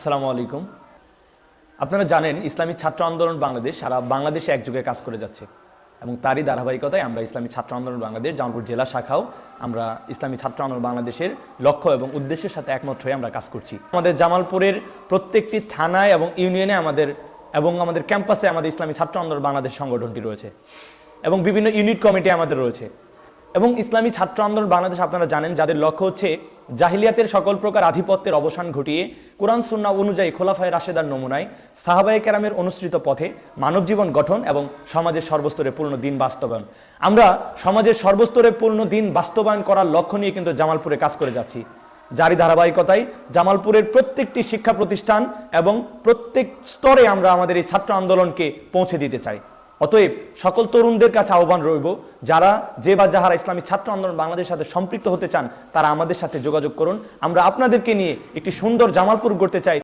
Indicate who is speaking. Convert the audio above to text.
Speaker 1: আসসালামু আলাইকুম। আপনারা জানেন, ইসলামী ছাত্র আন্দোলন বাংলাদেশ সারা বাংলাদেশে একযোগে কাজ করে যাচ্ছে এবং তারই ধারাবাহিকতায় আমরা ইসলামী ছাত্র আন্দোলন বাংলাদেশ, জামালপুর জেলা শাখাও আমরা ইসলামী ছাত্র আন্দোলন বাংলাদেশের লক্ষ্য এবং উদ্দেশ্যের সাথে একমত হয়ে আমরা কাজ করছি। আমাদের জামালপুরের প্রত্যেকটি থানায় এবং ইউনিয়নে আমাদের এবং আমাদের ক্যাম্পাসে আমাদের ইসলামী ছাত্র আন্দোলন বাংলাদেশ সংগঠনটি রয়েছে এবং বিভিন্ন ইউনিট কমিটি আমাদের রয়েছে এবং ইসলামী ছাত্র আন্দোলন বাংলাদেশ, আপনারা জানেন, যাদের লক্ষ্য হচ্ছে জাহিলিয়াতের সকল প্রকার আধিপত্যের অবসান ঘটিয়ে কোরআন সুন্না অনুযায়ী খোলাফায় রাশেদার নমুনায় সাহাবায়ে কেরামের অনুসৃত পথে মানব জীবন গঠন এবং সমাজের সর্বস্তরে পূর্ণ দিন বাস্তবায়ন। আমরা সমাজের সর্বস্তরে পূর্ণ দিন বাস্তবায়ন করার লক্ষ্য নিয়ে কিন্তু জামালপুরে কাজ করে যাচ্ছি। যারই ধারাবাহিকতায় জামালপুরের প্রত্যেকটি শিক্ষা প্রতিষ্ঠান এবং প্রত্যেক স্তরে আমরা আমাদের এই ছাত্র আন্দোলনকে পৌঁছে দিতে চাই। অতএব সকল তরুণদের কাছে আহ্বান রইব, যারা যে বা যাহারা ইসলামী ছাত্র আন্দোলন বাংলাদেশের সাথে সম্পৃক্ত হতে চান, তারা আমাদের সাথে যোগাযোগ করুন। আমরা আপনাদেরকে নিয়ে একটি সুন্দর জামালপুর গড়তে চাই।